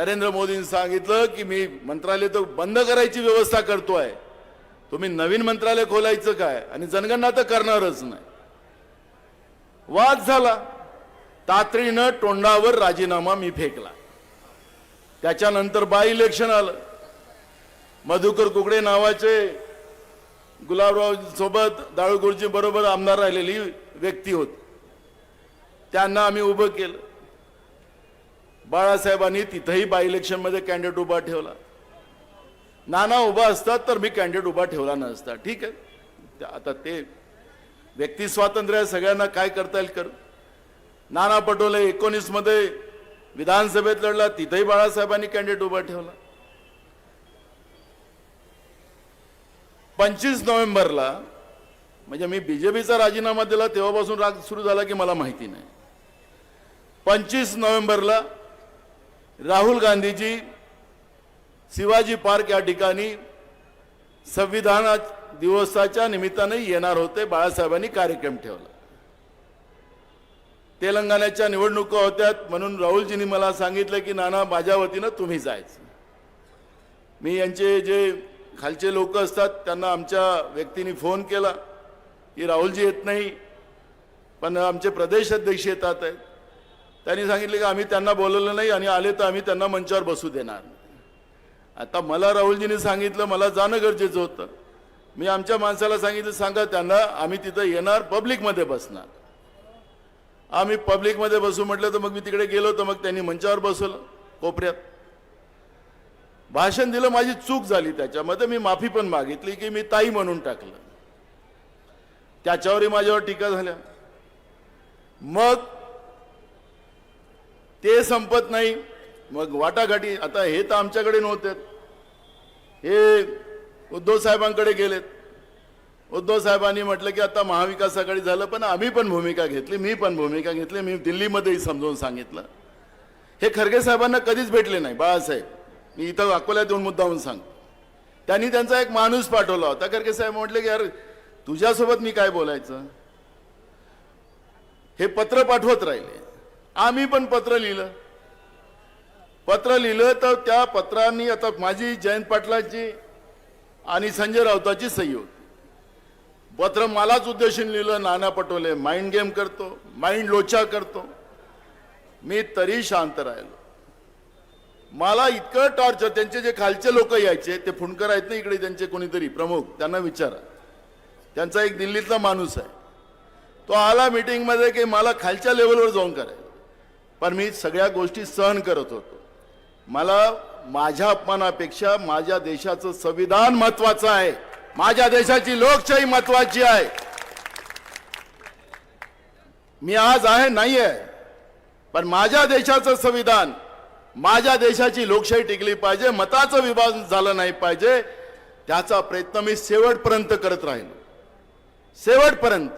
नरेंद्र मोदींनी सांगितलं की मी मंत्रालय तर बंद करायची व्यवस्था करतोय. तुम्ही नवीन मंत्रालय खोलायचं काय? आणि जनगणना तर करणारच नाही. वाद झाला. तातडीनं तोंडावर राजीनामा मी फेकला. त्याच्यानंतर बाय इलेक्शन आलं. मधुकर कुकडे नावाचे गुलाबराव सोबत दाळूगुरुजी बरोबर आमदार राहिलेली व्यक्ती होती. त्यांना आम्ही उभं केलं. बाळासाहेबांनी तिथंही बाय इलेक्शनमध्ये कॅन्डिडेट उभा ठेवला. नाना उभा असतात तर मी कॅन्डिडेट उभा ठेवला नसता. ठीक आहे? त्या- आता ते व्यक्ती स्वातंत्र्य सगळ्यांना काय करता येईल कर. नाना पटोले एकोणीसमध्ये विधानसभेत लढला तिथंही बाळासाहेबांनी कॅन्डिडेट उभा ठेवला. पंचवीस नोव्हेंबरला म्हणजे मी बीजेपीचा राजीनामा दिला तेव्हापासून राग सुरू झाला की मला माहिती नाही. पंचवीस नोव्हेंबरला राहुल गांधीजी शिवाजी पार्क या ठिकाणी संविधान दिवसाच्या निमित्ताने येणार होते. बाळासाहेबांनी कार्यक्रम ठेवला. तेलंगणाच्या निवडणुका होत्यात. म्हणून राहुलजींनी मला सांगितलं की नाना माझ्या वतीनं तुम्ही जायचं. मी यांचे जे खालचे लोक असतात त्यांना आमच्या व्यक्तीने फोन केला. की राहुलजी येत नाही. पण आमचे प्रदेश अध्यक्ष येतात आहेत. त्यांनी सांगितले की आम्ही त्यांना बोलवलं नाही आणि आले तर आम्ही त्यांना मंचावर बसू देणार. आता मला राहुलजींनी सांगितलं मला जाणं गरजेचं होतं. मी आमच्या माणसाला सांगितलं सांगा त्यांना आम्ही तिथं येणार पब्लिकमध्ये बसणार. आम्ही पब्लिकमध्ये बसू म्हटलं तर मग मी तिकडे गेलो तर मग त्यांनी मंचावर बसवलं कोपऱ्यात. भाषण दिलं माझी चूक झाली त्याच्यामध्ये मी माफी पण मागितली की मी ताई म्हणून टाकलं. त्याच्यावरही माझ्यावर टीका झाल्या. मग ते संपत नाही. मग वाटाघाटी आता हे तर आमच्याकडे नव्हते. हे उद्धव साहेबांकडे गेलेत. उद्धव साहेबांनी म्हटलं की आता महाविकास आघाडी झालं पण आम्ही पण भूमिका घेतली मी पण भूमिका घेतली मी दिल्लीमध्येही समजावून सांगितलं. हे खरगे साहेबांना कधीच भेटले नाही बाळासाहेब. मी इथं अकोल्यात येऊन मुद्दाहून सांग त्यांनी त्यांचा एक माणूस पाठवला होता. खरगे साहेब म्हटले की यार तुझ्यासोबत मी काय बोलायचं? हे पत्र पाठवत राहिले. आम्ही पण पत्र लिहिलं. पत्र लिहिलं तर त्या पत्रांनी आता माझी जयंत पाटलाची आणि संजय राऊताची सही होती. पत्र मलाच उद्देशून लिहिलं नाना पटोले माइंड गेम करतो माइंड लोचा करतो. मी तरी शांत राहिलो. मला इतकं टॉर्चर त्यांचे जे खालचे लोक यायचे ते फुंडकर आहेत ना इकडे त्यांचे कोणीतरी प्रमुख त्यांना विचारा. त्यांचा एक दिल्लीतला माणूस आहे. तो आला मीटिंगमध्ये की मला खालच्या लेवलवर जाऊन करायचं. पण मी सगळ्या गोष्टी सहन करत होतो. मला माझ्या अपमानापेक्षा माझ्या देशाचं संविधान महत्वाचं आहे. माझ्या देशाची लोकशाही महत्वाची आहे. मी आज आहे नाही आहे पण माझ्या देशाचं संविधान माझ्या देशाची लोकशाही टिकली पाहिजे मताचं विभाजन झालं नाही पाहिजे त्याचा प्रयत्न मी शेवटपर्यंत करत राहिलो. शेवटपर्यंत.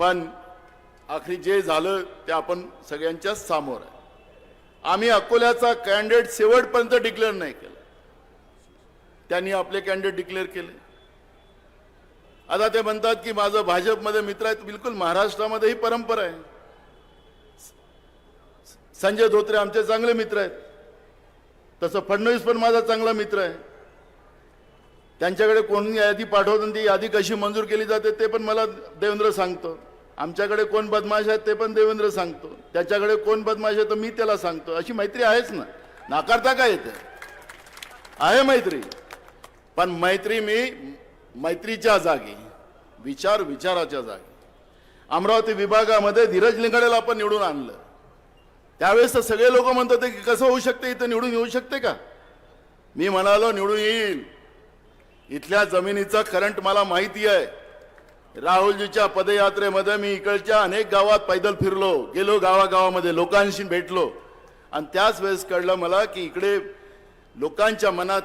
पण आखरी जे झालं ते आपण सगळ्यांच्या समोर आहे. आम्ही अकोल्याचा कॅन्डिडेट शेवटपर्यंत डिक्लेअर नाही केला. त्यांनी आपले कॅन्डिडेट डिक्लेअर केले. आता ते म्हणतात की माझं भाजपमध्ये मित्र आहेत बिलकुल महाराष्ट्रामध्ये ही परंपरा आहे. संजय धोत्रे आमचे चांगले मित्र आहेत. तसं फडणवीस पण माझा चांगला मित्र आहे. त्यांच्याकडे कोणी यादी पाठवतात ती यादी कशी मंजूर केली जाते ते पण मला देवेंद्र सांगतो. आमच्याकडे कोण बदमाश आहेत ते पण देवेंद्र सांगतो. त्याच्याकडे कोण बदमाश आहे तर मी त्याला सांगतो. अशी मैत्री आहेच ना. नाकारता काय येते? आहे मैत्री. पण मैत्री मी मैत्रीच्या जागी विचार विचाराच्या जागी. अमरावती विभागामध्ये धीरज लिंगाडेला आपण निवडून आणलं. त्यावेळेस तर सगळे लोक म्हणत होते की कसं होऊ शकते इथं निवडून येऊ शकते का? मी म्हणालो निवडून येईल. इथल्या जमिनीचा करंट मला माहिती आहे. राहुलजीच्या पदयात्रेमध्ये मी इकडच्या अनेक गावात पैदल फिरलो गेलो गावागावामध्ये लोकांशी भेटलो. आणि त्याच वेळेस कळलं मला की इकडे लोकांच्या मनात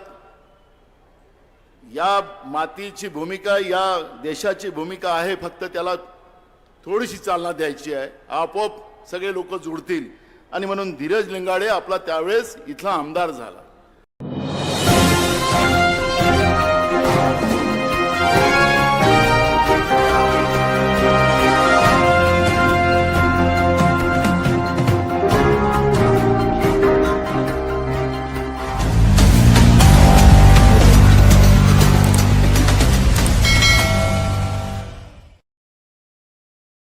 या मातीची भूमिका या देशाची भूमिका आहे फक्त त्याला थोडीशी चालना द्यायची आहे. आपोआप सगळे लोक जुडतील. आणि म्हणून धीरज लिंगाडे आपला त्यावेळेस इथला आमदार झाला.